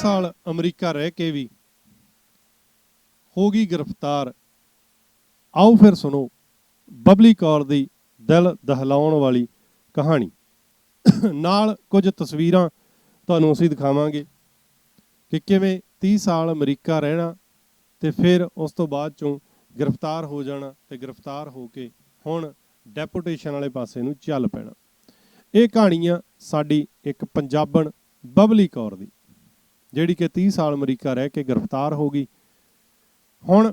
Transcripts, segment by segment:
ਸਾਲ ਅਮਰੀਕਾ ਰਹਿ ਕੇ ਵੀ ਹੋ ਗਈ ਗ੍ਰਿਫਤਾਰ। ਆਓ ਫਿਰ ਸੁਣੋ ਬਬਲੀ ਕੌਰ ਦੀ ਦਿਲ ਦਹਿਲਾਉਣ ਵਾਲੀ ਕਹਾਣੀ। ਨਾਲ ਕੁਝ ਤਸਵੀਰਾਂ ਤੁਹਾਨੂੰ ਅਸੀਂ ਦਿਖਾਵਾਂਗੇ ਕਿ ਕਿਵੇਂ 30 ਸਾਲ ਅਮਰੀਕਾ ਰਹਿਣਾ ਤੇ ਫਿਰ ਉਸ ਤੋਂ ਬਾਅਦ ਚੋਂ ਗ੍ਰਿਫਤਾਰ ਹੋ ਜਾਣਾ ਤੇ ਗ੍ਰਿਫਤਾਰ ਹੋ ਕੇ ਹੁਣ ਡੈਪੂਟੇਸ਼ਨ ਵਾਲੇ ਪਾਸੇ ਨੂੰ ਚੱਲ ਪੈਣਾ। ਇਹ ਕਹਾਣੀਆਂ ਸਾਡੀ ਇੱਕ ਪੰਜਾਬਣ ਬਬਲੀ ਕੌਰ ਦੀ। ਜਿਹੜੀ ਕਿ 30 ਸਾਲ ਅਮਰੀਕਾ ਰਹਿ ਕੇ ਗ੍ਰਿਫਤਾਰ ਹੋ ਗਈ। ਹੁਣ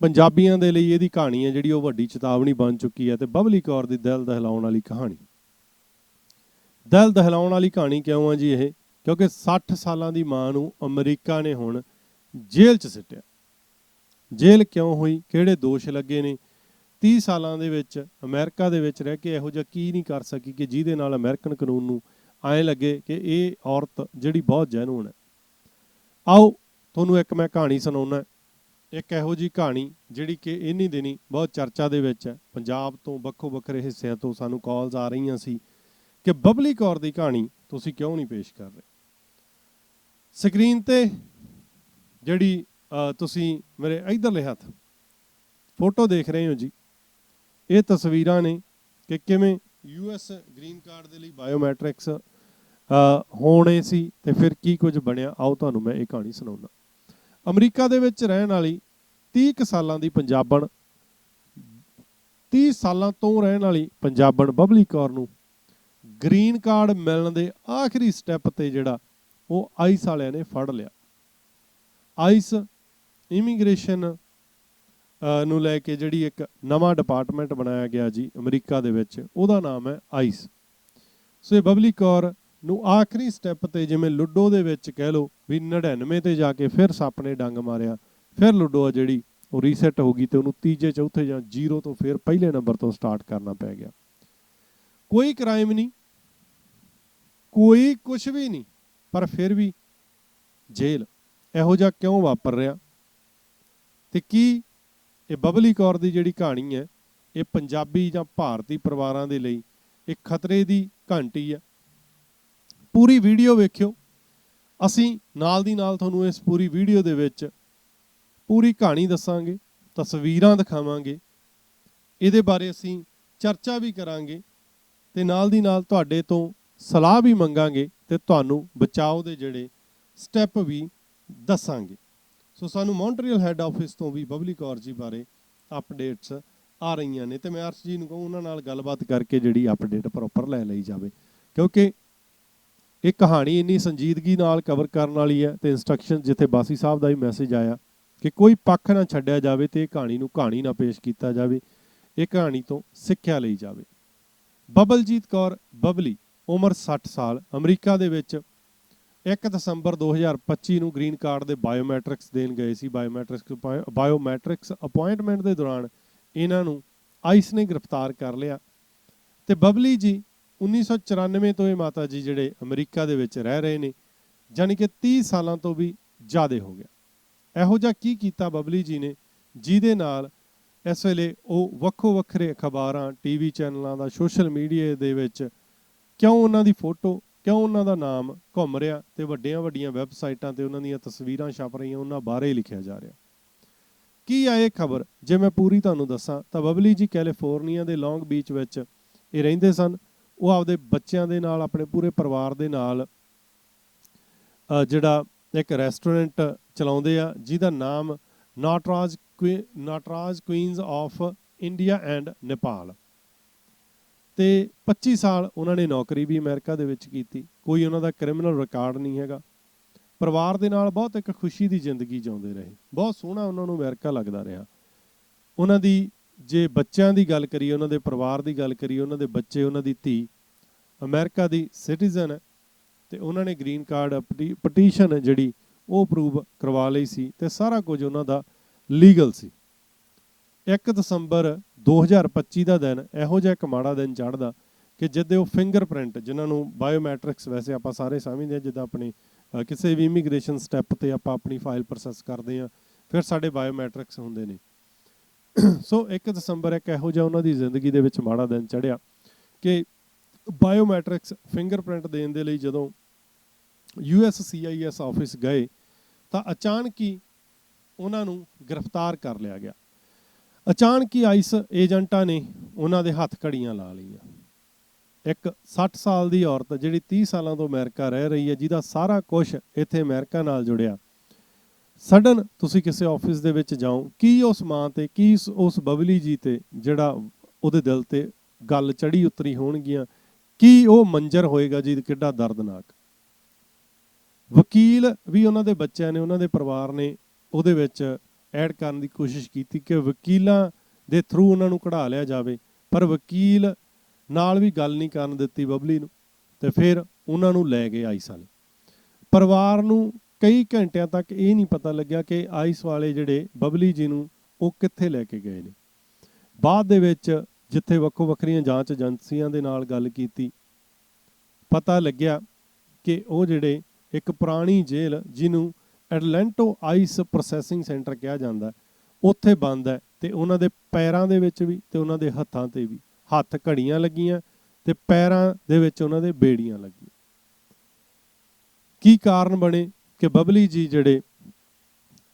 ਪੰਜਾਬੀਆਂ ਦੇ ਲਈ ਇਹਦੀ ਕਹਾਣੀ ਹੈ ਜਿਹੜੀ ਉਹ ਵੱਡੀ ਚੇਤਾਵਨੀ ਬਣ ਚੁੱਕੀ ਹੈ ਤੇ ਬਬਲੀ ਕੌਰ ਦੀ ਦਿਲ ਦਹਿਲਾਉਣ ਵਾਲੀ ਕਹਾਣੀ। ਦਿਲ ਦਹਿਲਾਉਣ ਵਾਲੀ ਕਹਾਣੀ ਕਿਉਂ ਆ ਜੀ ਇਹ? ਕਿਉਂਕਿ 60 ਸਾਲਾਂ ਦੀ ਮਾਂ ਨੂੰ ਅਮਰੀਕਾ ਨੇ ਹੁਣ ਜੇਲ੍ਹ 'ਚ ਸਿੱਟਿਆ। ਜੇਲ੍ਹ ਕਿਉਂ ਹੋਈ? ਕਿਹੜੇ ਦੋਸ਼ ਲੱਗੇ ਨੇ? 30 ਸਾਲਾਂ ਦੇ ਵਿੱਚ ਅਮਰੀਕਾ ਦੇ ਵਿੱਚ ਰਹਿ ਕੇ ਇਹੋ ਜਿਹਾ ਕੀ ਨਹੀਂ ਕਰ ਸਕੀ ਕਿ ਜਿਹਦੇ ਨਾਲ ਅਮਰੀਕਨ ਕਾਨੂੰਨ ਨੂੰ ਐਂ ਲੱਗੇ ਕਿ ਇਹ ਔਰਤ ਜਿਹੜੀ ਬਹੁਤ ਜੈਨੂਨ ਹੈ। ਆਓ, ਤੁਹਾਨੂੰ ਇੱਕ ਮੈਂ ਕਹਾਣੀ ਸੁਣਾਉਣਾ ਇੱਕ ਇਹੋ ਜੀ ਕਹਾਣੀ ਜਿਹੜੀ ਕਿ ਇੰਨੀ ਦਿਨੀ ਬਹੁਤ ਚਰਚਾ ਦੇ ਵਿੱਚ ਹੈ। ਪੰਜਾਬ ਤੋਂ ਵੱਖੋ ਵੱਖਰੇ ਹਿੱਸਿਆਂ ਤੋਂ ਸਾਨੂੰ ਕਾਲਸ ਆ ਰਹੀਆਂ ਸੀ ਕਿ ਬਬਲੀ ਕੌਰ ਦੀ ਕਹਾਣੀ ਤੁਸੀਂ ਕਿਉਂ ਨਹੀਂ ਪੇਸ਼ ਕਰ ਰਹੇ? ਸਕਰੀਨ ਤੇ ਜਿਹੜੀ ਤੁਸੀਂ ਮੇਰੇ ਇਧਰਲੇ ਹੱਥ ਫੋਟੋ ਦੇਖ ਰਹੇ ਹੋ ਜੀ, ਇਹ ਤਸਵੀਰਾਂ ਨੇ ਕਿ ਕਿਵੇਂ ਯੂਐਸ ਗ੍ਰੀਨ ਕਾਰਡ ਦੇ ਲਈ ਬਾਇਓਮੈਟ੍ਰਿਕਸ ਹੋਣੇ ਸੀ ਤੇ ਫਿਰ ਕੀ ਕੁਝ ਬਣਿਆ? ਆਓ ਤੁਹਾਨੂੰ ਮੈਂ ਇਹ ਕਹਾਣੀ ਸੁਣਾਉਣਾ ਅਮਰੀਕਾ ਦੇ ਵਿੱਚ ਰਹਿਣ ਵਾਲੀ 30 ਕੁ ਸਾਲਾਂ ਦੀ ਪੰਜਾਬਣ 30 ਸਾਲਾਂ ਤੋਂ ਰਹਿਣ ਵਾਲੀ ਪੰਜਾਬਣ ਬਬਲੀ ਕੌਰ ਨੂੰ ਗ੍ਰੀਨ ਕਾਰਡ ਮਿਲਣ ਦੇ ਆਖਰੀ ਸਟੈਪ ਤੇ ਜਿਹੜਾ ਉਹ ਆਈਸ ਵਾਲਿਆਂ ਨੇ ਫੜ ਲਿਆ। ਆਈਸ ਇਮੀਗ੍ਰੇਸ਼ਨ ਨੂੰ ਲੈ ਕੇ ਜਿਹੜੀ ਇੱਕ ਨਵਾਂ ਡਿਪਾਰਟਮੈਂਟ ਬਣਾਇਆ ਗਿਆ ਜੀ ਅਮਰੀਕਾ ਦੇ ਵਿੱਚ, ਉਹਦਾ ਨਾਮ ਹੈ ਆਈਸ। ਸੋ ਇਹ ਬਬਲੀ ਕੌਰ ਨੂੰ ਆਖਰੀ ਸਟੈਪ ਤੇ ਜਿਵੇਂ ਲੁੱਡੋ ਦੇ ਵਿੱਚ ਕਹਿ ਲਓ ਵੀ 99 ਤੇ ਜਾ ਕੇ ਫਿਰ ਸੱਪ ਨੇ ਡੰਗ ਮਾਰਿਆ, ਫਿਰ ਲੁੱਡੋ ਆ ਜਿਹੜੀ ਉਹ ਰੀਸੈਟ ਹੋ ਗਈ ਤੇ ਉਹਨੂੰ ਤੀਜੇ, ਚੌਥੇ ਜਾਂ ਜ਼ੀਰੋ ਤੋਂ ਫਿਰ ਪਹਿਲੇ ਨੰਬਰ ਤੋਂ ਸਟਾਰਟ ਕਰਨਾ ਪੈ ਗਿਆ। ਕੋਈ ਕ੍ਰਾਈਮ ਨਹੀਂ, ਕੋਈ ਕੁਝ ਵੀ ਨਹੀਂ, ਪਰ ਫਿਰ ਵੀ ਜੇਲ੍ਹ ਇਹੋ ਜਿਹਾ ਕਿਉਂ ਵਾਪਰ ਰਿਹਾ? ਤੇ ਕੀ ਇਹ ਬਬਲੀ ਕੌਰ ਦੀ ਜਿਹੜੀ ਕਹਾਣੀ ਹੈ, ਇਹ ਪੰਜਾਬੀ ਜਾਂ ਭਾਰਤੀ ਪਰਿਵਾਰਾਂ ਦੇ ਲਈ ਇੱਕ ਖਤਰੇ ਦੀ ਘੰਟੀ ਹੈ? ਪੂਰੀ ਵੀਡੀਓ ਵੇਖਿਓ। ਅਸੀਂ ਨਾਲ ਦੀ ਨਾਲ ਤੁਹਾਨੂੰ ਇਸ ਪੂਰੀ ਵੀਡੀਓ ਦੇ ਵਿੱਚ ਪੂਰੀ ਕਹਾਣੀ ਦੱਸਾਂਗੇ, ਤਸਵੀਰਾਂ ਦਿਖਾਵਾਂਗੇ। ਇਹਦੇ ਬਾਰੇ ਅਸੀਂ ਚਰਚਾ ਵੀ ਕਰਾਂਗੇ ਤੇ ਨਾਲ ਦੀ ਨਾਲ ਤੁਹਾਡੇ ਤੋਂ ਸਲਾਹ ਵੀ ਮੰਗਾਂਗੇ ਤੇ ਤੁਹਾਨੂੰ ਬਚਾਓ ਦੇ ਜਿਹੜੇ ਸਟੈਪ ਵੀ ਦੱਸਾਂਗੇ। ਸੋ ਸਾਨੂੰ ਮੌਂਟਰੀਅਲ ਹੈੱਡ ਆਫਿਸ ਤੋਂ ਵੀ ਬਬਲੀ ਕੌਰ ਜੀ ਬਾਰੇ ਅਪਡੇਟਸ ਆ ਰਹੀਆਂ ਨੇ ਤੇ ਮੈਂ ਅਰਸ਼ ਜੀ ਨੂੰ ਕਹੂੰ, ਉਹਨਾਂ ਨਾਲ ਗੱਲਬਾਤ ਕਰਕੇ ਜਿਹੜੀ ਅਪਡੇਟ ਪ੍ਰੋਪਰ ਲੈ ਲਈ ਜਾਵੇ। ਕਿਉਂਕਿ ਇਹ ਕਹਾਣੀ ਇੰਨੀ ਸੰਜੀਦਗੀ ਨਾਲ ਕਵਰ ਕਰਨ ਵਾਲੀ ਹੈ ਤੇ ਇਨਸਟਰਕਸ਼ਨ ਜਿੱਥੇ ਬਾਸੀ ਸਾਹਿਬ ਦਾ ਵੀ ਮੈਸੇਜ ਆਇਆ ਕਿ ਕੋਈ ਪੱਖ ਨਾ ਛੱਡਿਆ ਜਾਵੇ ਤੇ ਇਹ ਕਹਾਣੀ ਨੂੰ ਕਹਾਣੀ ਨਾ ਪੇਸ਼ ਕੀਤਾ ਜਾਵੇ, ਇਹ ਕਹਾਣੀ ਤੋਂ ਸਿੱਖਿਆ ਲਈ ਜਾਵੇ। ਬਬਲਜੀਤ ਕੌਰ ਬਬਲੀ, ਉਮਰ 60 ਸਾਲ, ਅਮਰੀਕਾ ਦੇ ਵਿੱਚ 1 ਦਸੰਬਰ 2025 ਨੂੰ ਗ੍ਰੀਨ ਕਾਰਡ ਦੇ ਬਾਇਓਮੈਟ੍ਰਿਕਸ ਦੇਣ ਗਏ ਸੀ। ਬਾਇਓਮੈਟ੍ਰਿਕਸ ਬਾਇਓਮੈਟ੍ਰਿਕਸ ਅਪਾਇੰਟਮੈਂਟ ਦੇ ਦੌਰਾਨ ਇਹਨਾਂ ਨੂੰ ਆਈਸ ਨੇ ਗ੍ਰਿਫਤਾਰ ਕਰ ਲਿਆ ਤੇ ਬਬਲੀ ਜੀ 1994 ਤੋਂ ਇਹ ਮਾਤਾ ਜੀ ਜਿਹੜੇ ਅਮਰੀਕਾ ਦੇ ਵਿੱਚ ਰਹਿ ਰਹੇ ਨੇ ਜਾਨੀ ਕਿ 30 ਸਾਲਾਂ ਤੋਂ ਵੀ ਜ਼ਿਆਦਾ ਹੋ ਗਿਆ। ਇਹੋ ਜਿਹਾ ਕੀ ਕੀਤਾ ਬਬਲੀ ਜੀ ਨੇ, ਜਿਹਦੇ ਨਾਲ ਇਸ ਵੇਲੇ ਉਹ ਵੱਖੋ ਵੱਖਰੇ ਅਖਬਾਰਾਂ, ਟੀਵੀ ਚੈਨਲਾਂ ਦਾ, ਸੋਸ਼ਲ ਮੀਡੀਆ ਦੇ ਵਿੱਚ ਕਿਉਂ ਉਹਨਾਂ ਦੀ ਫੋਟੋ, ਕਿਉਂ ਉਹਨਾਂ ਦਾ ਨਾਮ ਘੁੰਮ ਰਿਹਾ ਤੇ ਵੱਡੀਆਂ ਵੱਡੀਆਂ ਵੈਬਸਾਈਟਾਂ ਤੇ ਉਹਨਾਂ ਦੀਆਂ ਤਸਵੀਰਾਂ ਛਪ ਰਹੀਆਂ, ਉਹਨਾਂ ਬਾਰੇ ਲਿਖਿਆ ਜਾ ਰਿਹਾ। ਕੀ ਆ ਇਹ ਖਬਰ? ਜੇ ਮੈਂ ਪੂਰੀ ਤੁਹਾਨੂੰ ਦੱਸਾਂ, ਤਾਂ ਬਬਲੀ ਜੀ ਕੈਲੀਫੋਰਨੀਆ ਦੇ ਲੌਂਗ ਬੀਚ ਵਿੱਚ ਇਹ ਰਹਿੰਦੇ ਸਨ। ਉਹ ਆਪਦੇ ਬੱਚਿਆਂ ਦੇ ਨਾਲ, ਆਪਣੇ ਪੂਰੇ ਪਰਿਵਾਰ ਦੇ ਨਾਲ ਜਿਹੜਾ ਇੱਕ ਰੈਸਟੋਰੈਂਟ ਚਲਾਉਂਦੇ ਆ, ਜਿਹਦਾ ਨਾਮ Nataraj queen- Nataraj queens of India and Nepal ਤੇ 25 ਸਾਲ ਉਹਨਾਂ ਨੇ ਨੌਕਰੀ ਵੀ ਅਮਰੀਕਾ ਦੇ ਵਿੱਚ ਕੀਤੀ। ਕੋਈ ਉਹਨਾਂ ਦਾ ਕ੍ਰਿਮੀਨਲ ਰਿਕਾਰਡ ਨਹੀਂ ਹੈਗਾ। ਪਰਿਵਾਰ ਦੇ ਨਾਲ ਬਹੁਤ ਇੱਕ ਖੁਸ਼ੀ ਦੀ ਜ਼ਿੰਦਗੀ ਜਿਉਂਦੇ ਰਹੇ। ਬਹੁਤ ਸੋਹਣਾ ਉਹਨਾਂ ਨੂੰ ਅਮਰੀਕਾ ਲੱਗਦਾ ਰਿਹਾ। ਉਹਨਾਂ ਦੀ ਜੇ ਬੱਚਿਆਂ ਦੀ ਗੱਲ ਕਰੀਏ, ਉਹਨਾਂ ਦੇ ਪਰਿਵਾਰ ਦੀ ਗੱਲ ਕਰੀਏ, ਉਹਨਾਂ ਦੇ ਬੱਚੇ, ਉਹਨਾਂ ਦੀ ਧੀ, ਅਮਰੀਕਾ ਦੀ ਸਿਟੀਜ਼ਨ ਹੈ ਤੇ ਉਹਨਾਂ ਨੇ ਗ੍ਰੀਨ ਕਾਰਡ ਪਟੀਸ਼ਨ ਜਿਹੜੀ ਉਹ ਅਪਰੂਵ ਕਰਵਾ ਲਈ ਸੀ ਤੇ ਸਾਰਾ ਕੁਝ ਉਹਨਾਂ ਦਾ ਲੀਗਲ ਸੀ। 1 ਦਸੰਬਰ 2025 ਦਾ ਦਿਨ ਇਹੋ ਜਿਹਾ ਇੱਕ ਮਾੜਾ ਦਿਨ ਚੜ੍ਹਦਾ ਕਿ ਜਿੱਦੇ ਉਹ ਫਿੰਗਰਪ੍ਰਿੰਟ ਜਿਨ੍ਹਾਂ ਨੂੰ ਬਾਇਓਮੈਟ੍ਰਿਕਸ ਵੈਸੇ ਆਪਾਂ ਸਾਰੇ ਸਮਝਦੇ ਹਾਂ, ਜਿੱਦਾਂ ਆਪਣੇ ਕਿਸੇ ਵੀ ਇਮੀਗ੍ਰੇਸ਼ਨ ਸਟੈਪ ਤੇ ਆਪਾਂ ਆਪਣੀ ਫਾਈਲ ਪ੍ਰੋਸੈਸ ਕਰਦੇ ਹਾਂ, ਫਿਰ ਸਾਡੇ ਬਾਇਓਮੈਟ੍ਰਿਕਸ ਹੁੰਦੇ ਨੇ। ਸੋ 1 ਦਸੰਬਰ ਇੱਕ ਇਹੋ ਜਿਹਾ ਉਹਨਾਂ ਦੀ ਜ਼ਿੰਦਗੀ ਦੇ ਵਿੱਚ ਮਾੜਾ ਦਿਨ ਚੜਿਆ ਕਿ ਬਾਇਓਮੈਟ੍ਰਿਕਸ ਫਿੰਗਰਪ੍ਰਿੰਟ ਦੇਣ ਦੇ ਲਈ ਜਦੋਂ ਯੂਐਸਸੀਆਈਐਸ ਆਫਿਸ ਗਏ ਤਾਂ ਅਚਾਨਕ ਹੀ ਉਹਨਾਂ ਨੂੰ ਗ੍ਰਿਫਤਾਰ ਕਰ ਲਿਆ ਗਿਆ। ਅਚਾਨਕ ਹੀ ਆਈਸ ਏਜੰਟਾਂ ਨੇ ਉਹਨਾਂ ਦੇ ਹੱਥ ਘੜੀਆਂ ਲਾ ਲਈਆਂ। ਇੱਕ 60 ਸਾਲ ਦੀ ਔਰਤ ਜਿਹੜੀ 30 ਸਾਲਾਂ ਤੋਂ ਅਮਰੀਕਾ ਰਹਿ ਰਹੀ ਹੈ, ਜਿਹਦਾ ਸਾਰਾ ਕੁਝ ਇੱਥੇ ਅਮਰੀਕਾ ਨਾਲ ਜੁੜਿਆ ਸਡਨ ਤੁਸੀਂ ਕਿਸੇ ਆਫਿਸ ਦੇ ਵਿੱਚ ਜਾਓ, ਕੀ ਉਸ ਮਾਂ ਤੇ, ਕੀ ਉਸ- ਉਸ ਬਬਲੀ ਜੀ ਤੇ ਜਿਹੜਾ ਉਹਦੇ ਦਿਲ ਤੇ ਗੱਲ ਚੜੀ ਉਤਰੀ ਹੋਣਗੀਆਂ, ਕੀ ਉਹ ਮੰਜ਼ਰ ਹੋਏਗਾ ਜੀ ਕਿੱਡਾ ਦਰਦਨਾਕ? ਵਕੀਲ ਵੀ ਉਹਨਾਂ ਦੇ ਬੱਚਿਆਂ ਨੇ, ਉਹਨਾਂ ਦੇ ਪਰਿਵਾਰ ਨੇ ਉਹਦੇ ਵਿੱਚ ਐਡ ਕਰਨ ਦੀ ਕੋਸ਼ਿਸ਼ ਕੀਤੀ ਕਿ ਵਕੀਲਾਂ ਦੇ ਥਰੂ ਉਹਨਾਂ ਨੂੰ ਕਢਾ ਲਿਆ ਜਾਵੇ, ਪਰ ਵਕੀਲ ਨਾਲ ਵੀ ਗੱਲ ਨਹੀਂ ਕਰਨ ਦਿੱਤੀ ਬਬਲੀ ਨੂੰ ਤੇ ਫਿਰ ਉਹਨਾਂ ਨੂੰ ਲੈ ਗਏ ਆਈਸ ਵਾਲੇ। ਪਰਿਵਾਰ ਨੂੰ ਕਈ ਘੰਟਿਆਂ ਤੱਕ ਇਹ ਨਹੀਂ ਪਤਾ ਲੱਗਿਆ ਕਿ ਆਈਸ ਵਾਲੇ ਜਿਹੜੇ ਬਬਲੀ ਜੀ ਨੂੰ ਉਹ ਕਿੱਥੇ ਲੈ ਕੇ ਗਏ ਨੇ। ਬਾਅਦ ਦੇ ਵਿੱਚ ਜਿੱਥੇ ਵੱਖੋ ਵੱਖਰੀਆਂ ਜਾਂਚ ਏਜੰਸੀਆਂ ਦੇ ਨਾਲ ਗੱਲ ਕੀਤੀ, ਪਤਾ ਲੱਗਿਆ ਕਿ ਉਹ ਜਿਹੜੇ ਇੱਕ ਪੁਰਾਣੀ ਜੇਲ੍ਹ ਜਿਹਨੂੰ ਐਟਲੈਂਟੋ ਆਈਸ ਪ੍ਰੋਸੈਸਿੰਗ ਸੈਂਟਰ ਕਿਹਾ ਜਾਂਦਾ, ਉੱਥੇ ਬੰਦ ਹੈ ਤੇ ਉਹਨਾਂ ਦੇ ਪੈਰਾਂ ਦੇ ਵਿੱਚ ਵੀ ਤੇ ਉਹਨਾਂ ਦੇ ਹੱਥਾਂ ਤੇ ਵੀ। ਹੱਥ ਘੜੀਆਂ ਲੱਗੀਆਂ ਤੇ ਪੈਰਾਂ ਦੇ ਵਿੱਚ ਉਹਨਾਂ ਦੇ ਬੇੜੀਆਂ ਲੱਗੀਆਂ। ਕੀ ਕਾਰਨ ਬਣੇ? ਕਿ ਬਬਲੀ ਜੀ ਜਿਹੜੇ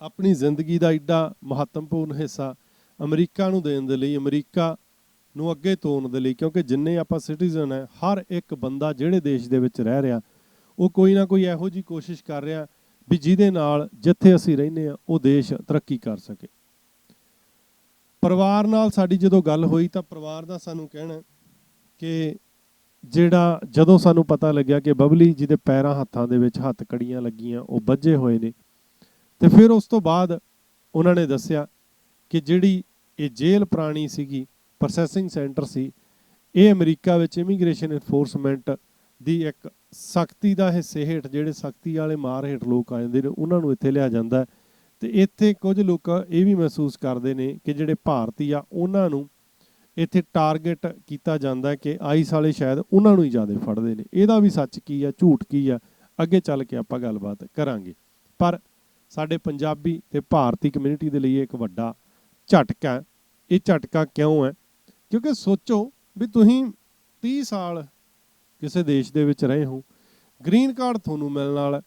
ਆਪਣੀ ਜ਼ਿੰਦਗੀ ਦਾ ਏਡਾ ਮਹੱਤਵਪੂਰਨ ਹਿੱਸਾ ਅਮਰੀਕਾ ਨੂੰ ਦੇਣ ਦੇ ਲਈ, ਅਮਰੀਕਾ ਨੂੰ ਅੱਗੇ ਤੋਰਨ ਦੇ ਲਈ, ਕਿਉਂਕਿ ਜਿੰਨੇ ਆਪਾਂ ਸਿਟੀਜ਼ਨ ਹੈ, ਹਰ ਇੱਕ ਬੰਦਾ ਜਿਹੜੇ ਦੇਸ਼ ਦੇ ਵਿੱਚ ਰਹਿ ਰਿਹਾ, ਉਹ ਕੋਈ ਨਾ ਕੋਈ ਇਹੋ ਜੀ ਕੋਸ਼ਿਸ਼ ਕਰ ਰਿਹਾ ਵੀ ਜਿਹਦੇ ਨਾਲ ਜਿੱਥੇ ਅਸੀਂ ਰਹਿੰਦੇ ਆ ਉਹ ਦੇਸ਼ ਤਰੱਕੀ ਕਰ ਸਕੇ। ਪਰਿਵਾਰ ਨਾਲ ਸਾਡੀ ਜਦੋਂ ਗੱਲ ਹੋਈ ਤਾਂ ਪਰਿਵਾਰ ਦਾ ਸਾਨੂੰ ਕਹਿਣਾ ਕਿ ਜਿਹੜਾ ਜਦੋਂ ਸਾਨੂੰ ਪਤਾ ਲੱਗਿਆ ਕਿ ਬਬਲੀ ਜੀ ਦੇ ਪੈਰਾਂ ਹੱਥਾਂ ਦੇ ਵਿੱਚ ਹੱਥ ਕੜੀਆਂ ਲੱਗੀਆਂ, ਉਹ ਵੱਜੇ ਹੋਏ ਨੇ। ਤੇ ਫਿਰ ਉਸ ਤੋਂ ਬਾਅਦ ਉਹਨਾਂ ਨੇ ਦੱਸਿਆ ਕਿ ਜਿਹੜੀ ਇਹ ਜੇਲ੍ਹ ਪੁਰਾਣੀ ਸੀਗੀ ਪ੍ਰੋਸੈਸਿੰਗ ਸੈਂਟਰ ਸੀ, ਇਹ ਅਮਰੀਕਾ ਵਿੱਚ ਇਮੀਗ੍ਰੇਸ਼ਨ ਇਨਫੋਰਸਮੈਂਟ ਦੀ ਇੱਕ ਸਖਤੀ ਦਾ ਹਿੱਸੇ ਹੇਠ, ਜਿਹੜੇ ਸਖਤੀ ਵਾਲੇ ਮਾਰ ਹੇਠ ਲੋਕ ਆ ਜਾਂਦੇ ਨੇ, ਉਹਨਾਂ ਨੂੰ ਇੱਥੇ ਲਿਆ ਜਾਂਦਾ ਹੈ। ਤੇ ਇੱਥੇ ਕੁਝ ਲੋਕ ਇਹ ਵੀ ਮਹਿਸੂਸ ਕਰਦੇ ਨੇ ਕਿ ਜਿਹੜੇ ਭਾਰਤੀ ਆ, ਉਹਨਾਂ ਨੂੰ ਇੱਥੇ ਟਾਰਗੇਟ ਕੀਤਾ ਜਾਂਦਾ ਕਿ ਆਈਸ ਵਾਲੇ ਸ਼ਾਇਦ ਉਹਨਾਂ ਨੂੰ ਹੀ ਜ਼ਿਆਦਾ ਫੜਦੇ ਨੇ। ਇਹਦਾ ਵੀ ਸੱਚ ਕੀ ਆ ਝੂਠ ਕੀ ਆ ਅੱਗੇ ਚੱਲ ਕੇ ਆਪਾਂ ਗੱਲਬਾਤ ਕਰਾਂਗੇ। ਪਰ ਸਾਡੇ ਪੰਜਾਬੀ ਤੇ ਭਾਰਤੀ ਕਮਿਊਨਿਟੀ ਦੇ ਲਈ ਇਹ ਇੱਕ ਵੱਡਾ ਝਟਕਾ ਇਹ ਝਟਕਾ ਕਿਉਂ ਹੈ? ਕਿਉਂਕਿ ਸੋਚੋ ਵੀ ਤੁਸੀਂ 30 ਸਾਲ ਕਿਸੇ ਦੇਸ਼ ਦੇ ਵਿੱਚ ਰਹੇ ਹੋ ਗ੍ਰੀਨ ਕਾਰਡ ਤੁਹਾਨੂੰ ਮਿਲਣ ਵਾਲਾ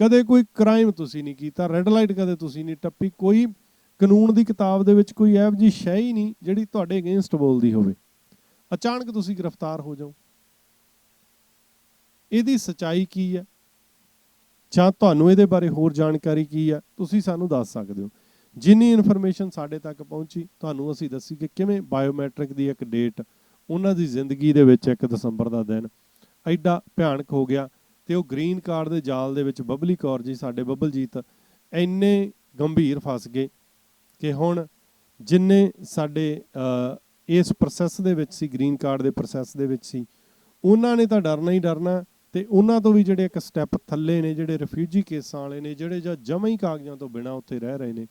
ਕਦੇ ਕੋਈ ਕ੍ਰਾਈਮ ਤੁਸੀਂ ਨਹੀਂ ਕੀਤਾ ਰੈੱਡ ਲਾਈਟ ਕਦੇ ਤੁਸੀਂ ਨਹੀਂ ਟੱਪੀ, ਕੋਈ ਕਾਨੂੰਨ ਦੀ ਕਿਤਾਬ ਦੇ ਵਿੱਚ ਕੋਈ ਇਹੋ ਜਿਹੀ ਸ਼ੈ ਹੀ ਨਹੀਂ ਜਿਹੜੀ ਤੁਹਾਡੇ ਅਗੇਂਸਟ ਬੋਲਦੀ ਹੋਵੇ। ਅਚਾਨਕ ਤੁਸੀਂ ਗ੍ਰਿਫਤਾਰ ਹੋ ਜਾਓ। ਇਹਦੀ ਸਚਾਈ ਕੀ ਹੈ? ਜਾਂ ਤੁਹਾਨੂੰ ਇਹਦੇ ਬਾਰੇ ਹੋਰ ਜਾਣਕਾਰੀ ਕੀ ਹੈ? ਤੁਸੀਂ ਸਾਨੂੰ ਦੱਸ ਸਕਦੇ ਹੋ। ਜਿੰਨੀ ਇਨਫੋਰਮੇਸ਼ਨ ਸਾਡੇ ਤੱਕ ਪਹੁੰਚੀ, ਤੁਹਾਨੂੰ ਅਸੀਂ ਦੱਸੀ ਕਿ ਕਿਵੇਂ ਬਾਇਓਮੈਟ੍ਰਿਕ ਦੀ ਇੱਕ ਡੇਟ ਉਹਨਾਂ ਦੀ ਜ਼ਿੰਦਗੀ ਦੇ ਵਿੱਚ 1 ਦਸੰਬਰ ਦਾ ਦਿਨ ਐਡਾ ਭਿਆਨਕ ਹੋ ਗਿਆ ਤੇ ਉਹ ਗ੍ਰੀਨ ਕਾਰਡ ਦੇ ਜਾਲ ਦੇ ਵਿੱਚ ਬਬਲੀ ਕੌਰ ਜੀ, ਸਾਡੇ ਬੱਬਲਜੀਤ, ਇੰਨੇ ਗੰਭੀਰ ਫਸ ਗਏ। ਕਿ ਹੁਣ ਜਿੰਨੇ ਸਾਡੇ ਇਸ ਪ੍ਰੋਸੈਸ ਦੇ ਵਿੱਚ ਸੀ ਗ੍ਰੀਨ ਕਾਰਡ ਦੇ ਪ੍ਰੋਸੈਸ ਦੇ ਵਿੱਚ ਸੀ, ਉਹਨਾਂ ਨੇ ਤਾਂ ਡਰਨਾ ਹੀ ਡਰਨਾ ਤੇ ਉਹਨਾਂ ਤੋਂ ਵੀ ਜਿਹੜੇ ਇੱਕ ਸਟੈਪ ਥੱਲੇ ਨੇ, ਜਿਹੜੇ ਰਿਫਿਊਜੀ ਕੇਸਾਂ ਵਾਲੇ ਨੇ, ਜਿਹੜੇ ਜਾਂ ਜਮਾਂ ਹੀ ਕਾਗਜ਼ਾਂ ਤੋਂ ਬਿਨਾਂ ਉੱਥੇ ਰਹਿ ਰਹੇ ਨੇ,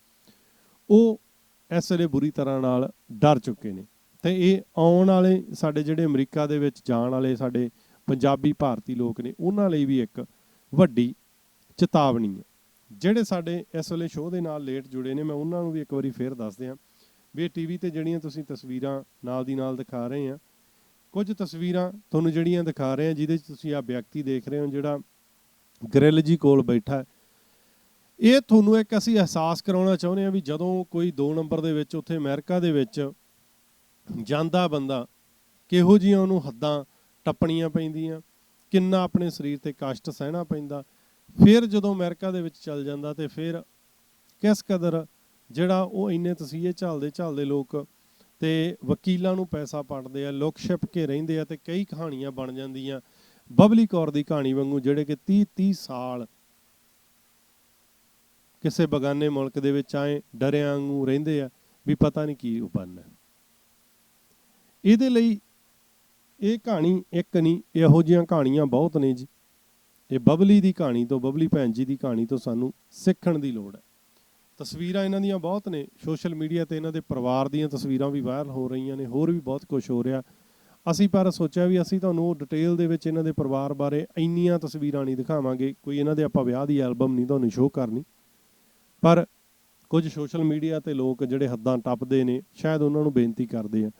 ਉਹ ਇਸ ਵੇਲੇ ਬੁਰੀ ਤਰ੍ਹਾਂ ਨਾਲ ਡਰ ਚੁੱਕੇ ਨੇ। ਤੇ ਇਹ ਆਉਣ ਵਾਲੇ ਸਾਡੇ ਜਿਹੜੇ ਅਮਰੀਕਾ ਦੇ ਵਿੱਚ ਜਾਣ ਵਾਲੇ ਸਾਡੇ ਪੰਜਾਬੀ ਭਾਰਤੀ ਲੋਕ ਨੇ, ਉਹਨਾਂ ਲਈ ਵੀ ਇੱਕ ਵੱਡੀ ਚੇਤਾਵਨੀ ਹੈ। ਜਿਹੜੇ ਸਾਡੇ ਇਸ ਵੇਲੇ ਸ਼ੋਅ ਦੇ ਨਾਲ ਲੇਟ ਜੁੜੇ ਨੇ, ਮੈਂ ਉਹਨਾਂ ਨੂੰ ਵੀ ਇੱਕ ਵਾਰੀ ਫੇਰ ਦੱਸ ਦਿਆਂ ਵੀ ਇਹ ਟੀਵੀ ਤੇ ਜਿਹੜੀਆਂ ਤੁਸੀਂ ਤਸਵੀਰਾਂ ਨਾਲ ਦੀ ਨਾਲ ਦਿਖਾ ਰਹੇ ਆ ਕੁਝ ਤਸਵੀਰਾਂ ਤੁਹਾਨੂੰ ਜਿਹੜੀਆਂ ਦਿਖਾ ਰਹੇ ਆ ਜਿਹਦੇ 'ਚ ਤੁਸੀਂ ਆ ਵਿਅਕਤੀ ਦੇਖ ਰਹੇ ਹੋ ਜਿਹੜਾ ਗ੍ਰਿਲ ਜੀ ਕੋਲ ਬੈਠਾ ਹੈ। ਇਹ ਤੁਹਾਨੂੰ ਇੱਕ ਅਸੀਂ ਅਹਿਸਾਸ ਕਰਾਉਣਾ ਚਾਹੁੰਦੇ ਆ ਵੀ ਜਦੋਂ ਕੋਈ 2 ਨੰਬਰ ਦੇ ਵਿੱਚ ਉੱਥੇ ਅਮਰੀਕਾ ਦੇ ਵਿੱਚ ਜਾਂਦਾ ਬੰਦਾ, ਕਿਹੋ ਜਿਹੀਆਂ ਉਹਨੂੰ ਹੱਦਾਂ ਟੱਪਣੀਆਂ ਪੈਂਦੀਆਂ, ਕਿੰਨਾ ਆਪਣੇ ਸਰੀਰ ਤੇ ਕਸ਼ਟ ਸਹਿਣਾ ਪੈਂਦਾ ਫਿਰ ਜਦੋਂ ਅਮਰੀਕਾ ਦੇ ਵਿੱਚ ਚੱਲ ਜਾਂਦਾ ਤੇ ਫਿਰ ਕਿਸ ਕਦਰ ਜਿਹੜਾ ਉਹ ਇੰਨੇ ਤਸੀਹੇ ਝੱਲਦੇ ਝੱਲਦੇ ਲੋਕ ਤੇ ਵਕੀਲਾਂ ਨੂੰ ਪੈਸਾ ਪੜਦੇ ਆ, ਲੋਕ ਛਿਪ ਕੇ ਰਹਿੰਦੇ ਆ ਤੇ ਕਈ ਕਹਾਣੀਆਂ ਬਣ ਜਾਂਦੀਆਂ। ਬਬਲੀ ਕੌਰ ਦੀ ਕਹਾਣੀ ਵਾਂਗੂ ਜਿਹੜੇ ਕਿ 30 30 ਸਾਲ ਕਿਸੇ ਬਗਾਨੇ ਮੁਲਕ ਦੇ ਵਿੱਚ ਆਏ, ਡਰਿਆਂ ਵਾਂਗੂ ਰਹਿੰਦੇ ਆ, ਵੀ ਪਤਾ ਨਹੀਂ ਕੀ ਬਣਨਾ ਇਹਦੇ ਲਈ ਇਹ ਕਹਾਣੀ ਇੱਕ ਨਹੀਂ, ਇਹੋ ਜਿਹੀਆਂ ਕਹਾਣੀਆਂ ਬਹੁਤ ਨੇ ਜੀ। ਇਹ ਬਬਲੀ ਦੀ ਕਹਾਣੀ ਤੋਂ, ਬਬਲੀ ਭੈਣ ਜੀ ਦੀ ਕਹਾਣੀ ਤੋਂ ਸਾਨੂੰ ਸਿੱਖਣ ਦੀ ਲੋੜ ਹੈ। ਤਸਵੀਰਾਂ ਇਹਨਾਂ ਦੀਆਂ ਬਹੁਤ ਨੇ। ਸੋਸ਼ਲ ਮੀਡੀਆ ਤੇ ਇਹਨਾਂ ਦੇ ਪਰਿਵਾਰ ਦੀਆਂ ਤਸਵੀਰਾਂ ਵੀ ਵਾਇਰਲ ਹੋ ਰਹੀਆਂ ਨੇ, ਹੋਰ ਵੀ ਬਹੁਤ ਕੁਝ ਹੋ ਰਿਹਾ। ਅਸੀਂ ਪਰ ਸੋਚਿਆ ਵੀ ਅਸੀਂ ਤੁਹਾਨੂੰ ਡਿਟੇਲ ਦੇ ਵਿੱਚ ਇਹਨਾਂ ਦੇ ਪਰਿਵਾਰ ਬਾਰੇ ਇੰਨੀਆਂ ਤਸਵੀਰਾਂ ਨਹੀਂ ਦਿਖਾਵਾਂਗੇ। ਕੋਈ ਇਹਨਾਂ ਦੇ ਆਪਾਂ ਵਿਆਹ ਦੀ ਐਲਬਮ ਨਹੀਂ, ਤੁਹਾਨੂੰ ਸ਼ੋਅ ਕਰਨੀ। ਪਰ ਕੁਝ ਸੋਸ਼ਲ ਮੀਡੀਆ ਤੇ ਲੋਕ ਜਿਹੜੇ ਹੱਦਾਂ ਟੱਪਦੇ ਨੇ, ਸ਼ਾਇਦ ਉਹਨਾਂ ਨੂੰ ਬੇਨਤੀ ਕਰਦੇ ਆ।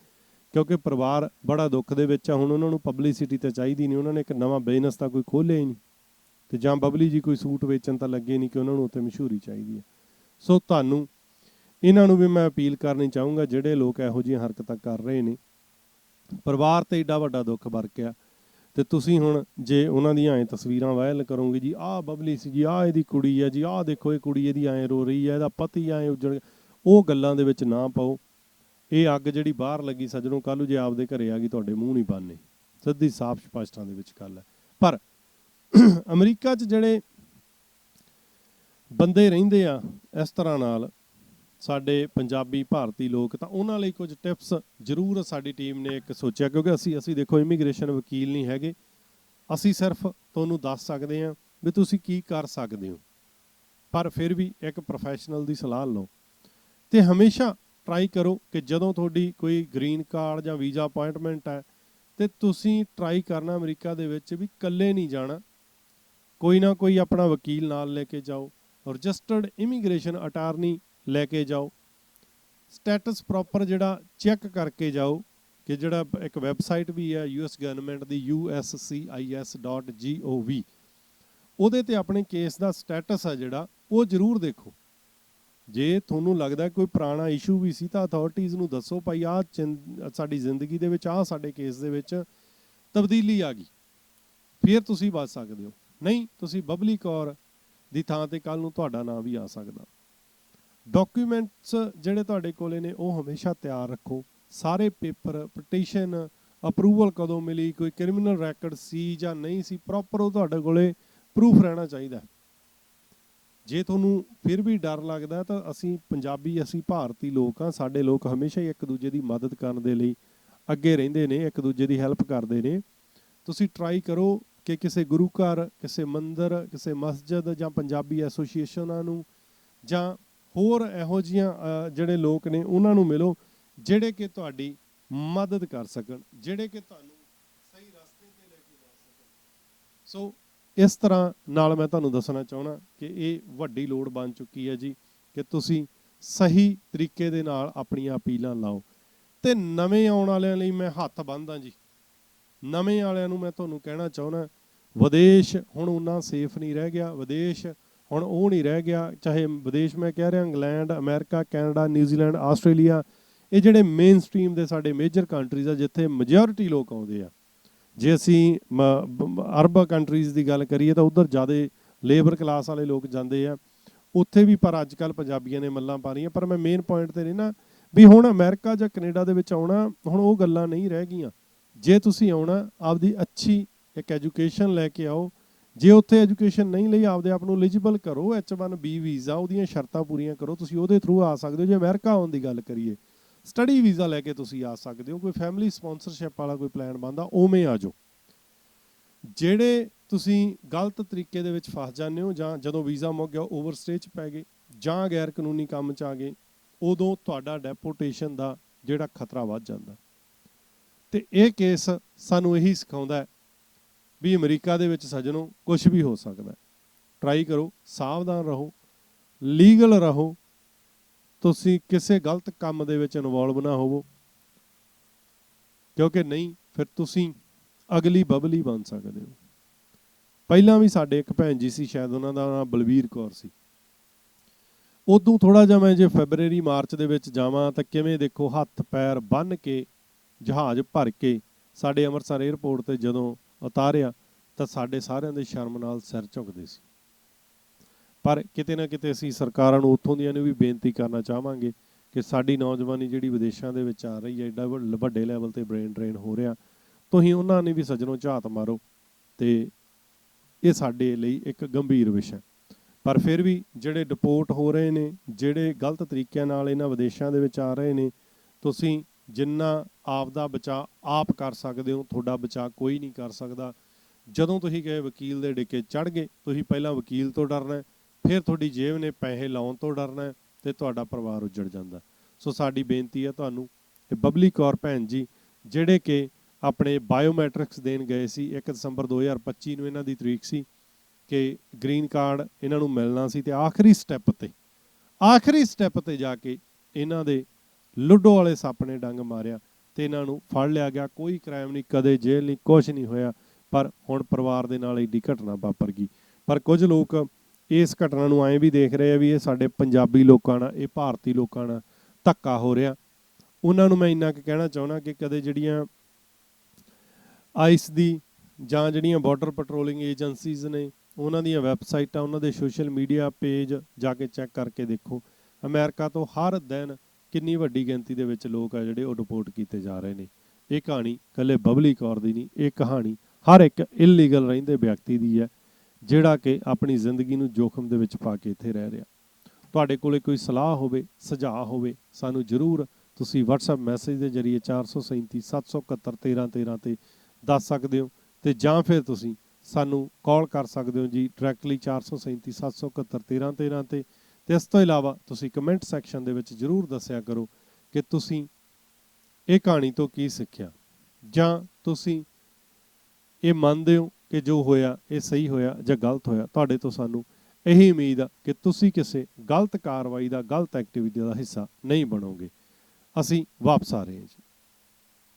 ਕਿਉਂਕਿ ਪਰਿਵਾਰ ਬੜਾ ਦੁੱਖ ਦੇ ਵਿੱਚ ਆ, ਹੁਣ ਉਹਨਾਂ ਨੂੰ ਪਬਲਿਸਿਟੀ ਤਾਂ ਚਾਹੀਦੀ ਨਹੀਂ। ਉਹਨਾਂ ਨੇ ਇੱਕ ਨਵਾਂ ਬਿਜ਼ਨਸ ਤਾਂ ਕੋਈ ਖੋਲ੍ਹਿਆ ਹੀ ਨਹੀਂ। ਤੇ ਜਾਂ ਬਬਲੀ ਜੀ ਕੋਈ ਸੂਟ ਵੇਚਣ ਤਾਂ ਲੱਗੇ ਨਹੀਂ ਕਿ ਉਹਨਾਂ ਨੂੰ ਉੱਥੇ ਮਸ਼ਹੂਰੀ ਚਾਹੀਦੀ ਹੈ। ਸੋ ਤੁਹਾਨੂੰ, ਇਹਨਾਂ ਨੂੰ ਵੀ ਮੈਂ ਅਪੀਲ ਕਰਨੀ ਚਾਹੂੰਗਾ, ਜਿਹੜੇ ਲੋਕ ਇਹੋ ਜਿਹੀਆਂ ਹਰਕਤਾਂ ਕਰ ਰਹੇ ਨੇ, ਪਰਿਵਾਰ ਤੇ ਏਡਾ ਵੱਡਾ ਦੁੱਖ ਵਰਕਿਆ ਤੇ ਤੁਸੀਂ ਹੁਣ ਜੇ ਉਹਨਾਂ ਦੀਆਂ ਐ ਤਸਵੀਰਾਂ ਵਾਇਰਲ ਕਰੋਗੇ ਜੀ, ਆਹ ਬਬਲੀ ਸੀ ਜੀ, ਆਹ ਇਹਦੀ ਕੁੜੀ ਹੈ ਜੀ, ਆਹ ਦੇਖੋ ਇਹ ਕੁੜੀ ਇਹਦੀ ਐ ਰੋ ਰਹੀ ਹੈ ਇਹਦਾ ਪਤੀ ਐ ਉੱਜੜ ਉਹ ਗੱਲਾਂ ਦੇ ਵਿੱਚ ਨਾ ਪਾਓ। ਇਹ ਅੱਗ ਜਿਹੜੀ ਬਾਹਰ ਲੱਗੀ ਸੱਜਣੋਂ, ਕੱਲ੍ਹ ਜੇ ਆਪਦੇ ਘਰੇ ਆ ਗਈ, ਤੁਹਾਡੇ ਮੂੰਹ ਨਹੀਂ ਬੰਨ੍ਹਨੇ ਸਿੱਧੀ ਸਾਫ਼ ਸਪਸ਼ਟਾਂ ਦੇ ਵਿੱਚ ਗੱਲ ਹੈ। ਪਰ ਅਮਰੀਕਾ 'ਚ ਜਿਹੜੇ ਬੰਦੇ ਰਹਿੰਦੇ ਆ, ਇਸ ਤਰ੍ਹਾਂ ਨਾਲ ਸਾਡੇ ਪੰਜਾਬੀ ਭਾਰਤੀ ਲੋਕ, ਤਾਂ ਉਹਨਾਂ ਲਈ ਕੁਝ ਟਿਪਸ ਜ਼ਰੂਰ ਸਾਡੀ ਟੀਮ ਨੇ ਇੱਕ ਸੋਚਿਆ, ਕਿਉਂਕਿ ਅਸੀਂ ਅਸੀਂ ਦੇਖੋ ਇਮੀਗ੍ਰੇਸ਼ਨ ਵਕੀਲ ਨਹੀਂ ਹੈਗੇ। ਅਸੀਂ ਸਿਰਫ ਤੁਹਾਨੂੰ ਦੱਸ ਸਕਦੇ ਹਾਂ ਵੀ ਤੁਸੀਂ ਕੀ ਕਰ ਸਕਦੇ ਹੋ। ਪਰ ਫਿਰ ਵੀ ਇੱਕ ਪ੍ਰੋਫੈਸ਼ਨਲ ਦੀ ਸਲਾਹ ਲਓ। ਤੇ ਹਮੇਸ਼ਾ ਟਰਾਈ ਕਰੋ ਕਿ ਜਦੋਂ ਤੁਹਾਡੀ ਕੋਈ ਗ੍ਰੀਨ ਕਾਰਡ ਜਾਂ ਵੀਜ਼ਾ ਅਪਾਇੰਟਮੈਂਟ ਹੈ, ਤੇ ਤੁਸੀਂ ਟਰਾਈ ਕਰਨਾ ਅਮਰੀਕਾ ਦੇ ਵਿੱਚ ਵੀ ਇਕੱਲੇ ਨਹੀਂ ਜਾਣਾ। ਕੋਈ ਨਾ ਕੋਈ ਆਪਣਾ ਵਕੀਲ ਨਾਲ ਲੈ ਕੇ ਜਾਓ, ਰਜਿਸਟਰਡ ਇਮੀਗ੍ਰੇਸ਼ਨ ਅਟਾਰਨੀ ਲੈ ਕੇ ਜਾਓ। ਸਟੇਟਸ ਪ੍ਰੋਪਰ ਜਿਹੜਾ ਚੈੱਕ ਕਰਕੇ ਜਾਓ ਕਿ ਜਿਹੜਾ ਇੱਕ ਵੈਬਸਾਈਟ ਵੀ ਹੈ ਯੂਐਸ ਗਵਰਨਮੈਂਟ ਦੀ uscis.gov ਉਹਦੇ ਤੇ ਆਪਣੇ ਕੇਸ ਦਾ ਸਟੇਟਸ ਹੈ ਜਿਹੜਾ, ਉਹ ਜ਼ਰੂਰ ਦੇਖੋ। ਜੇ ਤੁਹਾਨੂੰ ਲੱਗਦਾ ਕੋਈ ਪੁਰਾਣਾ ਇਸ਼ੂ ਵੀ ਸੀ ਤਾਂ ਅਥਾਰਟੀਆਂ ਨੂੰ ਦੱਸੋ ਭਾਈ ਆ ਸਾਡੀ ਜ਼ਿੰਦਗੀ ਦੇ ਵਿੱਚ ਆ ਸਾਡੇ ਕੇਸ ਦੇ ਵਿੱਚ ਤਬਦੀਲੀ ਆ ਗਈ। ਫਿਰ ਤੁਸੀਂ ਬਚ ਸਕਦੇ ਹੋ। ਨਹੀਂ, ਤੁਸੀਂ ਬਬਲੀ ਕੌਰ ਦੀ ਥਾਂ ਤੇ ਕੱਲ ਨੂੰ ਤੁਹਾਡਾ ਨਾਮ ਵੀ ਆ ਸਕਦਾ। ਡਾਕੂਮੈਂਟਸ ਜਿਹੜੇ ਤੁਹਾਡੇ ਕੋਲੇ ਨੇ, ਉਹ ਹਮੇਸ਼ਾ ਤਿਆਰ ਰੱਖੋ। ਸਾਰੇ ਪੇਪਰ ਪਟੀਸ਼ਨ ਅਪਰੂਵਲ ਕਦੋਂ ਮਿਲੀ, ਕੋਈ ਕ੍ਰਿਮੀਨਲ ਰੈਕੋਰਡ ਸੀ ਜਾਂ ਨਹੀਂ ਸੀ ਪ੍ਰੋਪਰ ਉਹ ਤੁਹਾਡੇ ਕੋਲੇ ਪ੍ਰੂਫ ਰਹਿਣਾ ਚਾਹੀਦਾ। ਜੇ ਤੁਹਾਨੂੰ ਫਿਰ ਵੀ ਡਰ ਲੱਗਦਾ, ਤਾਂ ਅਸੀਂ ਪੰਜਾਬੀ, ਅਸੀਂ ਭਾਰਤੀ ਲੋਕ ਆ ਸਾਡੇ ਲੋਕ ਹਮੇਸ਼ਾ ਹੀ ਇੱਕ ਦੂਜੇ ਦੀ ਮਦਦ ਕਰਨ ਦੇ ਲਈ ਅੱਗੇ ਰਹਿੰਦੇ ਨੇ, ਇੱਕ ਦੂਜੇ ਦੀ ਹੈਲਪ ਕਰਦੇ ਨੇ। ਤੁਸੀਂ ਟਰਾਈ ਕਰੋ ਕਿ ਕਿਸੇ ਗੁਰੂ ਘਰ, ਕਿਸੇ ਮੰਦਰ, ਕਿਸੇ ਮਸਜਿਦ ਜਾਂ ਪੰਜਾਬੀ ਐਸੋਸੀਏਸ਼ਨਾਂ ਨੂੰ ਜਾਂ ਹੋਰ ਇਹੋ ਜੀਆਂ ਜਿਹੜੇ ਲੋਕ ਨੇ, ਉਹਨਾਂ ਨੂੰ ਮਿਲੋ, ਜਿਹੜੇ ਕਿ ਤੁਹਾਡੀ ਮਦਦ ਕਰ ਸਕਣ, ਜਿਹੜੇ ਕਿ ਤੁਹਾਨੂੰ ਸਹੀ ਰਸਤੇ ਤੇ ਲੈ ਕੇ ਜਾ ਸਕਣ। ਸੋ, ਇਸ ਤਰ੍ਹਾਂ ਨਾਲ ਮੈਂ ਤੁਹਾਨੂੰ ਦੱਸਣਾ ਚਾਹਣਾ ਕਿ ਇਹ ਵੱਡੀ ਲੋੜ ਬਣ ਚੁੱਕੀ ਹੈ ਜੀ, ਕਿ ਤੁਸੀਂ ਸਹੀ ਤਰੀਕੇ ਦੇ ਨਾਲ ਆਪਣੀਆਂ ਅਪੀਲਾਂ ਲਾਓ। ਤੇ ਨਵੇਂ ਆਉਣ ਵਾਲਿਆਂ ਲਈ ਮੈਂ ਹੱਥ ਬੰਨ੍ਹਦਾ ਜੀ। ਨਵੇਂ ਵਾਲਿਆਂ ਨੂੰ ਮੈਂ ਤੁਹਾਨੂੰ ਕਹਿਣਾ ਚਾਹੁੰਦਾ ਵਿਦੇਸ਼ ਹੁਣ ਉਨਾ ਸੇਫ ਨਹੀਂ ਰਹਿ ਗਿਆ, ਵਿਦੇਸ਼ ਹੁਣ ਉਹ ਨਹੀਂ ਰਹਿ ਗਿਆ, ਚਾਹੇ ਵਿਦੇਸ਼ ਮੈਂ ਕਹਿ ਰਿਹਾ England, America, Canada New Zealand Australia, ਇਹ ਜਿਹੜੇ ਮੇਨ ਸਟ੍ਰੀਮ ਦੇ ਸਾਡੇ ਮੇਜਰ ਕੰਟਰੀਜ਼ ਆ, ਜਿੱਥੇ ਮੈਜੋਰਿਟੀ ਲੋਕ ਆਉਂਦੇ ਆ। ਜੇ ਅਸੀਂ ਅਰਬ ਕੰਟਰੀਜ਼ ਦੀ ਗੱਲ ਕਰੀਏ ਤਾਂ ਉਧਰ ਜ਼ਿਆਦਾ ਲੇਬਰ ਕਲਾਸ ਵਾਲੇ ਲੋਕ ਜਾਂਦੇ ਆ। ਉੱਥੇ ਵੀ ਪਰ ਅੱਜ ਕੱਲ ਪੰਜਾਬੀਆਂ ਨੇ ਮੱਲਾਂ ਪਾ ਰਹੀਆਂ ਪਰ ਮੈਂ ਮੇਨ ਪੁਆਇੰਟ ਤੇ ਨਹੀਂ ਨਾ ਵੀ ਹੁਣ ਅਮਰੀਕਾ ਜਾਂ ਕੈਨੇਡਾ ਦੇ ਵਿੱਚ ਆਉਣਾ, ਹੁਣ ਉਹ ਗੱਲਾਂ ਨਹੀਂ ਰਹਿ ਗਈਆਂ। ਜੇ ਤੁਸੀਂ ਆਉਣਾ, ਆਪਦੀ ਅੱਛੀ ਇੱਕ ਐਜੂਕੇਸ਼ਨ ਲੈ ਕੇ ਆਓ। ਜੇ ਉੱਥੇ ਐਜੂਕੇਸ਼ਨ ਨਹੀਂ ਲਈ, ਆਪਦੇ ਆਪ ਨੂੰ ਐਲੀਜੀਬਲ ਕਰੋ H1B ਵੀਜ਼ਾ ਉਹਦੀਆਂ ਸ਼ਰਤਾਂ ਪੂਰੀਆਂ ਕਰੋ, ਤੁਸੀਂ ਉਹਦੇ ਥਰੂ ਆ ਸਕਦੇ ਹੋ। ਜੇ ਅਮਰੀਕਾ ਆਉਣ ਦੀ ਗੱਲ ਕਰੀਏ ਸਟੱਡੀ ਵੀਜ਼ਾ ਲੈ ਕੇ ਤੁਸੀਂ ਆ ਸਕਦੇ ਹੋ। ਕੋਈ ਫੈਮਿਲੀ ਸਪਾਂਸਰਸ਼ਿਪ ਵਾਲਾ ਕੋਈ ਪਲਾਨ ਬੰਦਾ ਉਵੇਂ ਆ ਜਾਓ। ਜਿਹੜੇ ਤੁਸੀਂ ਗਲਤ ਤਰੀਕੇ ਦੇ ਵਿੱਚ ਫਸ ਜਾਂਦੇ ਹੋ, ਜਾਂ ਜਦੋਂ ਵੀਜ਼ਾ ਮੁੱਕ ਗਿਆ ਓਵਰਸਟੇ 'ਚ ਪੈ ਗਏ, ਜਾਂ ਗੈਰ ਕਾਨੂੰਨੀ ਕੰਮ 'ਚ ਆ ਗਏ, ਉਦੋਂ ਤੁਹਾਡਾ ਡੈਪੋਟੇਸ਼ਨ ਦਾ ਜਿਹੜਾ ਖਤਰਾ ਵੱਧ ਜਾਂਦਾ। ਤੇ ਇਹ ਕੇਸ ਸਾਨੂੰ ਇਹੀ ਸਿਖਾਉਂਦਾ ਹੈ ਵੀ ਅਮਰੀਕਾ ਦੇ ਵਿੱਚ ਸੱਜਣੋ ਕੁਝ ਵੀ ਹੋ ਸਕਦਾ ਟਰਾਈ ਕਰੋ, ਸਾਵਧਾਨ ਰਹੋ, ਲੀਗਲ ਰਹੋ। ਤੁਸੀਂ ਕਿਸੇ ਗਲਤ ਕੰਮ ਦੇ ਵਿੱਚ ਇਨਵੋਲਵ ਨਾ ਹੋਵੋ। ਕਿਉਂਕਿ ਨਹੀਂ, ਫਿਰ ਤੁਸੀਂ ਅਗਲੀ ਬਬਲੀ ਬਣ ਸਕਦੇ ਹੋ। ਪਹਿਲਾਂ ਵੀ ਸਾਡੇ ਇੱਕ ਭੈਣ ਜੀ ਸੀ, ਸ਼ਾਇਦ ਉਹਨਾਂ ਦਾ ਨਾਮ ਬਲਵੀਰ ਕੌਰ ਸੀ। ਉਦੋਂ ਥੋੜਾ ਜਿਹਾ ਮੈਂ ਜੇ ਫੈਬਰੂਅਰੀ ਮਾਰਚ ਦੇ ਵਿੱਚ ਜਾਵਾਂ ਤਾਂ ਕਿਵੇਂ ਦੇਖੋ ਹੱਥ ਪੈਰ ਬੰਨ ਕੇ, ਜਹਾਜ਼ ਭਰ ਕੇ ਸਾਡੇ ਅੰਮ੍ਰਿਤਸਰ 에ਅਰਪੋਰਟ ਤੇ ਜਦੋਂ ਉਤਾਰਿਆ ਤਾਂ ਸਾਡੇ ਸਾਰਿਆਂ ਦੇ ਸ਼ਰਮ ਨਾਲ ਸਿਰ ਝੁਕਦੇ ਸੀ ਪਰ ਕਿਤੇ ਨਾ ਕਿਤੇ ਅਸੀਂ ਸਰਕਾਰਾਂ ਨੂੰ ਉੱਥੋਂ ਦੀਆਂ ਨੂੰ ਵੀ ਬੇਨਤੀ ਕਰਨਾ ਚਾਹਾਂਗੇ ਕਿ ਸਾਡੀ ਨੌਜਵਾਨੀ ਜਿਹੜੀ ਵਿਦੇਸ਼ਾਂ ਦੇ ਵਿੱਚ ਆ ਰਹੀ ਹੈ ਐਡਾ ਵੱਡੇ ਲੈਵਲ ਤੇ ਬ੍ਰੇਨ ਡਰੇਨ ਹੋ ਰਿਹਾ, ਤੁਸੀਂ ਉਹਨਾਂ ਨੇ ਵੀ ਸੱਜਣੋਂ ਝਾਤ ਮਾਰੋ ਤੇ ਇਹ ਸਾਡੇ ਲਈ ਇੱਕ ਗੰਭੀਰ ਵਿਸ਼ਾ ਹੈ। ਪਰ ਫਿਰ ਵੀ ਜਿਹੜੇ ਡਿਪੋਰਟ ਹੋ ਰਹੇ ਨੇ, ਜਿਹੜੇ ਗਲਤ ਤਰੀਕਿਆਂ ਨਾਲ ਇਹਨਾਂ ਵਿਦੇਸ਼ਾਂ ਦੇ ਵਿੱਚ ਆ ਰਹੇ ਨੇ, ਤੁਸੀਂ ਜਿੰਨਾ ਆਪ ਦਾ ਬਚਾਅ ਆਪ ਕਰ ਸਕਦੇ ਹੋ, ਤੁਹਾਡਾ ਬਚਾਅ ਕੋਈ ਨਹੀਂ ਕਰ ਸਕਦਾ। ਜਦੋਂ ਤੁਸੀਂ ਗਏ ਵਕੀਲ ਦੇ ਡਿੱਕੇ ਚੜ ਗਏ, ਤੁਸੀਂ ਪਹਿਲਾਂ ਵਕੀਲ ਤੋਂ ਡਰਨਾ ਫਿਰ ਤੁਹਾਡੀ ਜੇਬ ਨੇ ਪੈਸੇ ਲਾਉਣ ਤੋਂ ਡਰਨਾ ਹੈ ਤੇ ਤੁਹਾਡਾ ਪਰਿਵਾਰ ਉੱਜੜ ਜਾਂਦਾ। ਸੋ ਸਾਡੀ ਬੇਨਤੀ ਹੈ ਤੁਹਾਨੂੰ ਇਹ ਬਬਲੀ ਕੌਰ ਭੈਣ ਜੀ, ਜਿਹੜੇ ਕਿ ਆਪਣੇ ਬਾਇਓਮੈਟ੍ਰਿਕਸ ਦੇਣ ਗਏ ਸੀ 1 ਦਸੰਬਰ 2025 ਨੂੰ ਇਹਨਾਂ ਦੀ ਤਰੀਕ ਸੀ ਕਿ ਗ੍ਰੀਨ ਕਾਰਡ ਇਹਨਾਂ ਨੂੰ ਮਿਲਣਾ ਸੀ ਤੇ ਆਖਰੀ ਸਟੈਪ ਤੇ, ਆਖਰੀ ਸਟੈਪ ਤੇ ਜਾ ਕੇ ਇਹਨਾਂ ਦੇ ਲੁੱਡੋ ਵਾਲੇ ਸੱਪ ਨੇ ਡੰਗ ਮਾਰਿਆ। ਤੇ ਇਹਨਾਂ ਨੂੰ ਫੜ ਲਿਆ ਗਿਆ। ਕੋਈ ਕ੍ਰਾਈਮ ਨਹੀਂ, ਕਦੇ ਜੇਲ੍ਹ ਨਹੀਂ ਕੁਝ ਨਹੀਂ ਹੋਇਆ। ਪਰ ਹੁਣ ਪਰਿਵਾਰ ਦੇ ਨਾਲ ਏਡੀ ਘਟਨਾ ਵਾਪਰ ਗਈ। ਪਰ ਕੁਝ ਲੋਕ ਇਸ ਘਟਨਾ ਨੂੰ ਐਂ ਵੀ ਦੇਖ ਰਹੇ ਆ ਵੀ ਇਹ ਸਾਡੇ ਪੰਜਾਬੀ ਲੋਕਾਂ ਨਾਲ, ਇਹ ਭਾਰਤੀ ਲੋਕਾਂ ਨਾਲ ਧੱਕਾ ਹੋ ਰਿਹਾ। ਉਹਨਾਂ ਨੂੰ ਮੈਂ ਇੰਨਾ ਕੁ ਕਹਿਣਾ ਚਾਹੁੰਦਾ ਕਿ ਕਦੇ ਜਿਹੜੀਆਂ ਆਈਸ ਦੀ ਜਾਂ ਜਿਹੜੀਆਂ ਬਾਰਡਰ ਪੈਟਰੋਲਿੰਗ ਏਜੰਸੀਜ਼ ਨੇ, ਉਹਨਾਂ ਦੀਆਂ ਵੈਬਸਾਈਟਾਂ ਉਹਨਾਂ ਦੇ ਸੋਸ਼ਲ ਮੀਡੀਆ ਪੇਜ ਜਾ ਕੇ ਚੈੱਕ ਕਰਕੇ ਦੇਖੋ। ਅਮਰੀਕਾ ਤੋਂ ਹਰ ਦਿਨ ਕਿੰਨੀ ਵੱਡੀ ਗਿਣਤੀ ਦੇ ਵਿੱਚ ਲੋਕ ਆ ਜਿਹੜੇ ਉਹ ਰਿਪੋਰਟ ਕੀਤੇ ਜਾ ਰਹੇ ਨੇ। ਇਹ ਕਹਾਣੀ ਇਕੱਲੇ ਬਬਲੀ ਕੌਰ ਦੀ ਨਹੀਂ, ਇਹ ਕਹਾਣੀ ਹਰ ਇੱਕ ਇਲੀਗਲ ਰਹਿੰਦੇ ਵਿਅਕਤੀ ਦੀ ਹੈ, ਜਿਹੜਾ ਕਿ ਆਪਣੀ ਜ਼ਿੰਦਗੀ ਨੂੰ ਜੋਖਮ ਦੇ ਵਿੱਚ ਪਾ ਕੇ ਇੱਥੇ ਰਹਿ ਰਿਹਾ। ਤੁਹਾਡੇ ਕੋਲੇ ਕੋਈ ਸਲਾਹ ਹੋਵੇ, ਸੁਝਾਅ ਹੋਵੇ, ਸਾਨੂੰ ਜਰੂਰ ਤੁਸੀਂ WhatsApp ਮੈਸੇਜ ਦੇ ਜਰੀਏ 437 771 1313 ਤੇ ਦੱਸ ਸਕਦੇ ਹੋ ਤੇ ਜਾਂ ਫਿਰ ਤੁਸੀਂ ਸਾਨੂੰ ਕਾਲ ਕਰ ਸਕਦੇ ਹੋ ਜੀ ਡਾਇਰੈਕਟਲੀ 437 771 1313 ਤੇ ਤੇ ਇਸ ਤੋਂ ਇਲਾਵਾ ਤੁਸੀਂ ਕਮੈਂਟ ਸੈਕਸ਼ਨ ਦੇ ਵਿੱਚ ਜਰੂਰ ਦੱਸਿਆ ਕਰੋ ਕਿ ਤੁਸੀਂ ਇਹ ਕਹਾਣੀ ਤੋਂ ਕੀ ਸਿੱਖਿਆ। ਜਾਂ ਤੁਸੀਂ ਇਹ ਮੰਨਦੇ ਹੋ ਕਿ ਜੋ ਹੋਇਆ ਇਹ ਸਹੀ ਹੋਇਆ ਜਾਂ ਗਲਤ ਹੋਇਆ, ਤੁਹਾਡੇ ਤੋਂ ਸਾਨੂੰ ਇਹੀ ਉਮੀਦ ਆ ਕਿ ਤੁਸੀਂ ਕਿਸੇ ਗਲਤ ਕਾਰਵਾਈ ਦਾ, ਗਲਤ ਐਕਟੀਵਿਟੀ ਦਾ ਹਿੱਸਾ ਨਹੀਂ ਬਣੋਗੇ। ਅਸੀਂ ਵਾਪਸ ਆ ਰਹੇ ਹਾਂ ਜੀ।